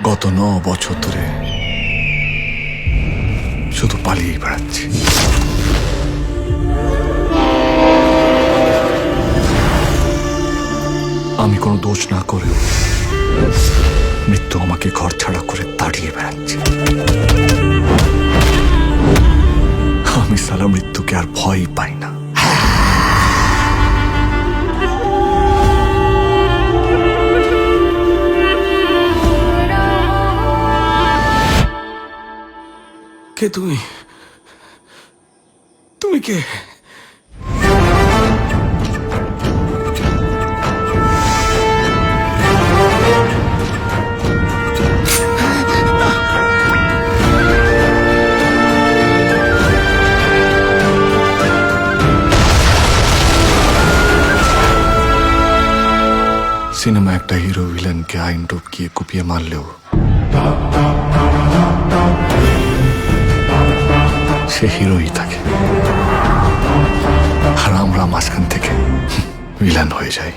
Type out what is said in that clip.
গত ন বছর ধরে শুধু পালিয়ে বেড়াচ্ছি। আমি কোনো দোষ না করেও মৃত্যু আমাকে ঘর ছাড়া করে তাড়িয়ে বেড়াচ্ছে। আমি সালা মৃত্যুকে আর ভয় পাই না। কে তুমি তুমি কে সিনেমা একটা হিরো ভিলেনকে আইন টপকিয়ে কুপিয়ে মারলেও সে হিরোই থাকে। আর আমরা মাঝখান থেকে ভিলান হয়ে যাই।